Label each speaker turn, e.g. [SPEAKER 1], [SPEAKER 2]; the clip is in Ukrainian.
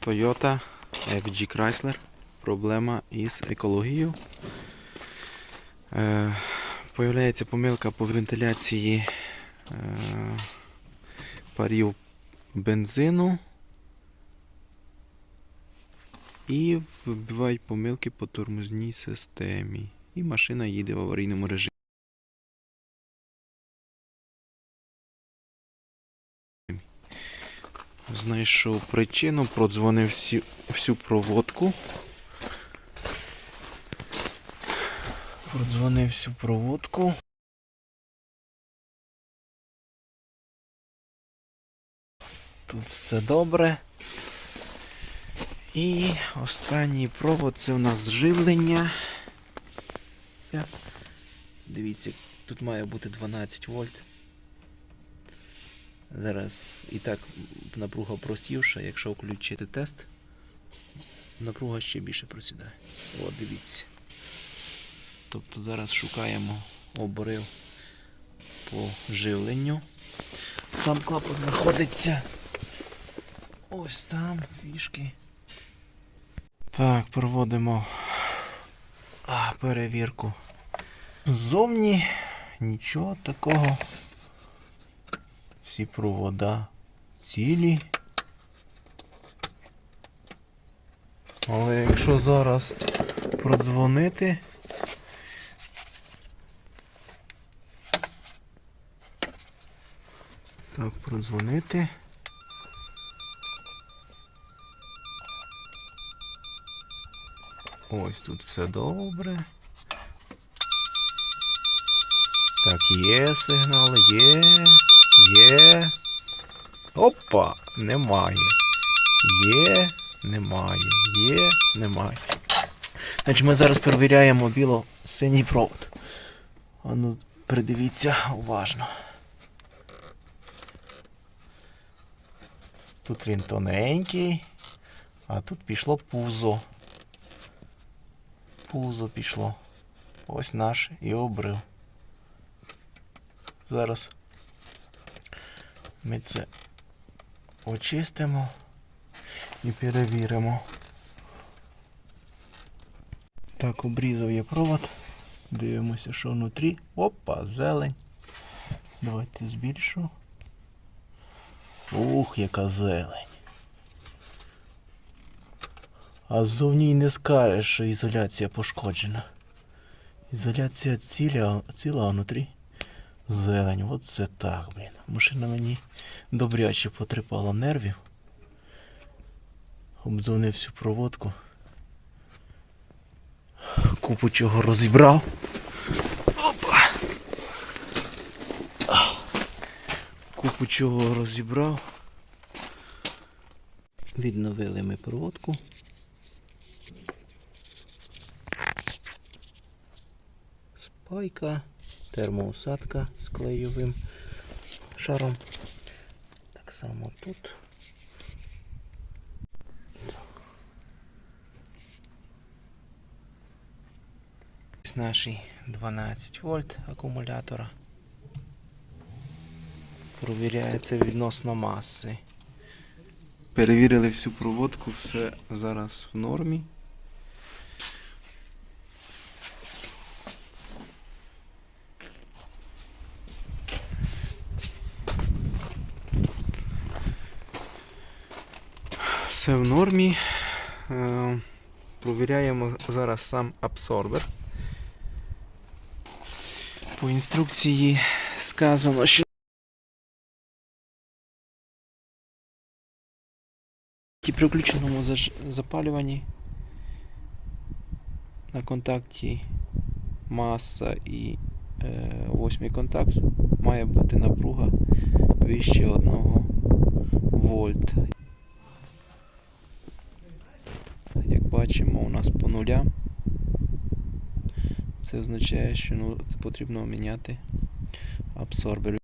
[SPEAKER 1] Toyota FG Chrysler. Проблема із екологією. Е, появляється помилка по вентиляції е, парів бензину. І вибивають помилки по тормозній системі. І машина їде в аварійному режимі. Знайшов причину, продзвонив всю, всю проводку. Продзвонив всю проводку. Тут все добре. І останній провод це у нас живлення. Дивіться, тут має бути 12 вольт. Зараз і так напруга просівша, якщо включити тест, напруга ще більше просідає. О, дивіться. Тобто зараз шукаємо обрив по живленню. Сам клапан знаходиться ось там, фішки. Так, проводимо перевірку. Ззовні нічого такого. Всі провода цілі. Але якщо зараз продзвонити. Так, продзвонити. Ось тут все добре. Так, є сигнал, є, є. Опа, немає. Є, немає. Є, немає. Значить, ми зараз перевіряємо біло-синій провод. А ну, придивіться уважно. Тут він тоненький, а тут пішло пузо. Пузо пішло. Ось наш і обрив. Зараз ми це очистимо і перевіримо. Так, обрізав я провод. Дивимося, що внутрі. Опа, зелень. Давайте збільшу. Ух, яка зелень. А ззовні не скажеш, що ізоляція пошкоджена. Ізоляція ціля, ціла, внутрі зелень. От це так, блін. Машина мені добряче потріпала нервів. Обдзвонив всю проводку. Купу чого розібрав. Опа! Купу чого розібрав. Відновили ми проводку. Спайка, термоусадка з клейовим шаром. Так само тут. Ось наші 12 вольт акумулятора. Провіряється відносно маси. Перевірили всю проводку, все зараз в нормі. Все в нормі. Е, Провіряємо зараз сам абсорбер. По інструкції сказано, що при включеному запалюванні на контакті маса і е, восьмий контакт має бути напруга вище 1 вольт. Бачимо, у нас по нулям. Це означає, що ну, потрібно міняти абсорбер.